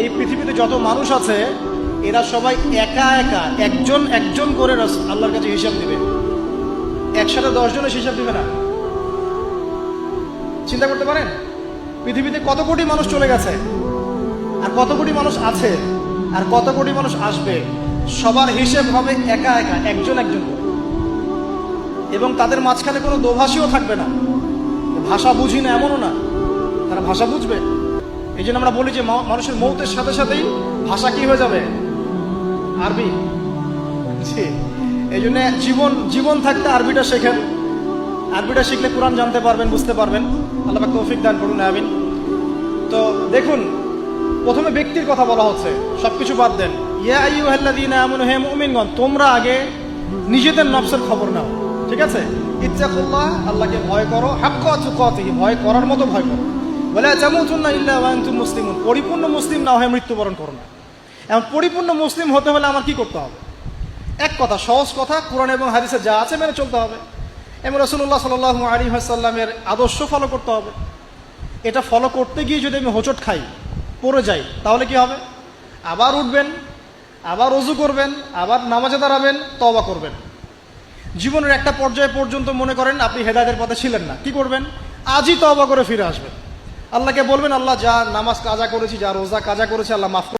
এই পৃথিবীতে যত মানুষ আছে, এরা সবাই একা একা, একজন একজন করে আল্লাহর কাছে হিসাব দিবে। একসাথে দশজন এসে হিসাব দিবে না। চিন্তা করতে পারেন? পৃথিবীতে কত কোটি মানুষ চলে গেছে, আর কত কোটি মানুষ আছে, আর কত কোটি মানুষ আসবে, সবার হিসেব হবে একা একা, একজন একজন। এবং তাদের মাঝখানে কোনো দোভাষীও থাকবে না। ভাষা বুঝি না, এমনও না। তারা ভাষা বুঝবে। এই জন্য আমরা বলি যে মানুষের মৌতের সাথে সাথেই ভাষা কি হয়ে যাবে? আরবি। এই জন্য জীবন জীবন থাকতে আরবিটা শেখেন। আরবিটা শিখলে কোরআন জানতে পারবেন, বুঝতে পারবেন। আল্লাহ তৌফিক দান করুন, আমিন। তো দেখুন, প্রথমে ব্যক্তির কথা বলা হচ্ছে সব কিছু বাদ দেন। ইয়া তোমরা আগে নিজেদের নফসের খবর নাও, ঠিক আছে? ইত্তাকুল্লাহ, আল্লাহকে ভয় করো। হাক্কা ভয় করার মতো ভয় করো। বলে তামুতুন্না ইল্লা ওয়া আনতুম মুসলিমুন। পরিপূর্ণ মুসলিম না হয়ে মৃত্যুবরণ করো না। এখন পরিপূর্ণ মুসলিম হতে হলে আমার কি করতে হবে? এক কথা, সহজ কথা, কোরআন এবং হাদিসে যা আছে মেনে চলতে হবে। এবং রসুল্লাহ সাল্লাহ আলী হাসাল্লামের আদর্শ ফলো করতে হবে। এটা ফলো করতে গিয়ে যদি আমি হোঁচট খাই, পড়ে যাই, তাহলে কি হবে? আবার উঠবেন, আবার রজু করবেন, আবার নামাজে দাঁড়াবেন তবা করবেন। জীবনের একটা পর্যায় পর্যন্ত মনে করেন, আপনি হেদায়তের পথে ছিলেন না। কি করবেন? আজই তবা করে ফিরে আসবেন। আল্লাহকে বলবেন আল্লাহ যা নামাজ কাজা করেছি যা রোজা কাজা করেছি আল্লাহ মাফ